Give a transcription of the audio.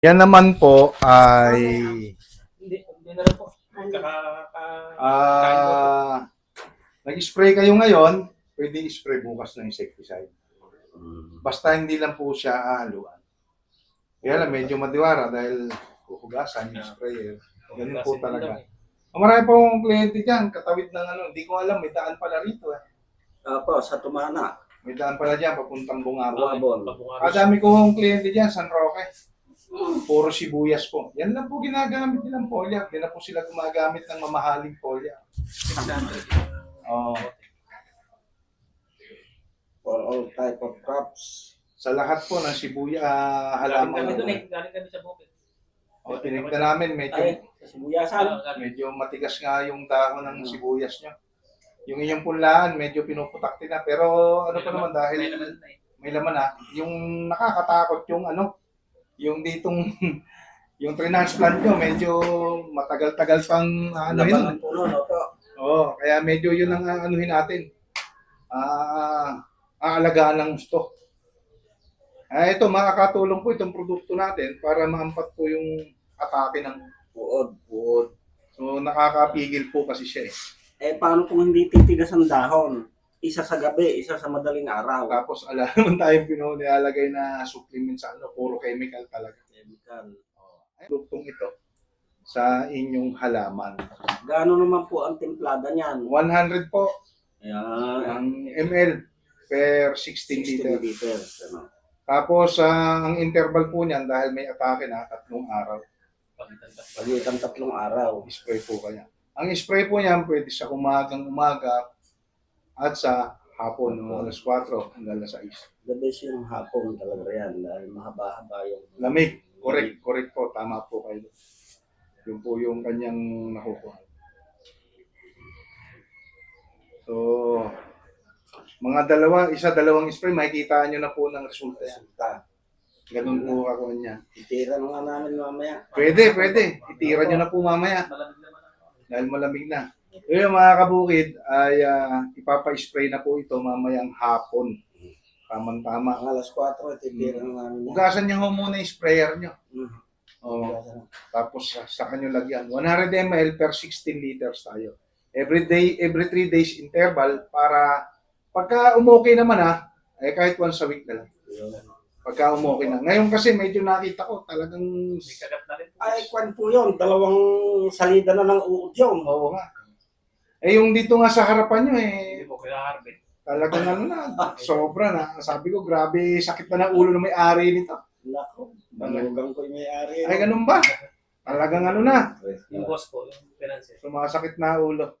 Yan naman po ay Hindi, hindi na rin po. Kaka, ka, ah nag-spray kayo ngayon, pwede i-spray bukas ng insecticide. Basta hindi lang po siya aaluan. Kaya lang medyo madiwara dahil huhugasan yung sprayer. Ganun po talaga. Ang marami pong kliyente dyan, katawid ng ano, hindi ko alam, may daan pala rito eh. Opo, sa Tumana. May daan pala dyan, papuntang Bungabo. Buabon. Ang dami kong kliyente dyan, San Roque. Puro sibuyas po. Yan lang po ginagamit nilang polya. Hindi na po sila gumagamit ng mamahaling polya. Oh, For all type of crops. sa lahat po ng sibuya, Galing kami doon halaman. eh. Galing kami sa bukid. O, tinignan namin, medyo, Ay, sa sibuyasan. Ah, medyo matigas nga yung dahon ng sibuyas nyo. Yung inyong punlaan, medyo pinuputakti na. Pero ano pa naman, dahil May naman na eh. may laman na, yung nakakatakot yung ano, yung ditong, yung transplant nyo, medyo matagal-tagal pang ano yun. Oo, kaya medyo yun ang anuhin natin. Ah, aalagaan ng gusto. Ah, ito, makakatulong po itong produkto natin para maampat po yung atake ng Buod. buod. So, nakakapigil po kasi siya eh. Eh, paano kung hindi titigas ang dahon? Isa sa gabi, isa sa madaling araw. Tapos, ala naman tayong pino nilalagay na supplement sa ano, puro chemical talaga. Chemical. Ay, Produktong ito sa inyong halaman. Gaano naman po ang timplada niyan? 100 po Ayan. ang ml per 16 liter. 16 liters. Ano? Tapos, ah, ang interval po niyan, dahil may atake na, tatlong araw. Pagitan tatlong araw. spray po kanya. Ang spray po niyan, pwede sa umagang umaga at sa hapon, ng alas 4 hanggang alas 6. The best yung hapon talaga yan dahil mahaba-haba yung Lamig. Correct, correct po. Tama po kayo. Yun po yung kanyang nakukuha. So, mga dalawa, isa dalawang spray, makikita nyo na po ng resulta yan. resulta. Ganun po ako niya. Itira na nga namin mamaya. Pwede, pwede. Itira nyo na po mamaya. Malamig ako. Dahil malamig na. Ngayon mga kabukid ay ah, ipapa-spray na po ito mamayang hapon. Tamang-tama. Ang alas 4, ititira na namin. Hugasan niyo ho muna yung sprayer niyo. Mm. Oh, tapos sa, sa kanyo lagyan. 100 ml per 16 liters tayo. Every day, every 3 days interval para pagka umokay naman ha, eh kahit once a week na lang. Pagka umokay na. Ngayon kasi medyo nakita ko talagang May kagat na rin. Ay, kwan po yun. Dalawang salida na ng uod yun. oo nga. Eh yung dito nga sa harapan nyo eh, Hindi po kaya harvest. Talagang ano na, sobra na. Sabi ko, grabe, sakit na ng ulo ng may-ari nito. Nako, balugang ko yung may-ari. Ay, ganun ba? Talagang ano na, Yung boss po, yung financier. sumasakit na ulo.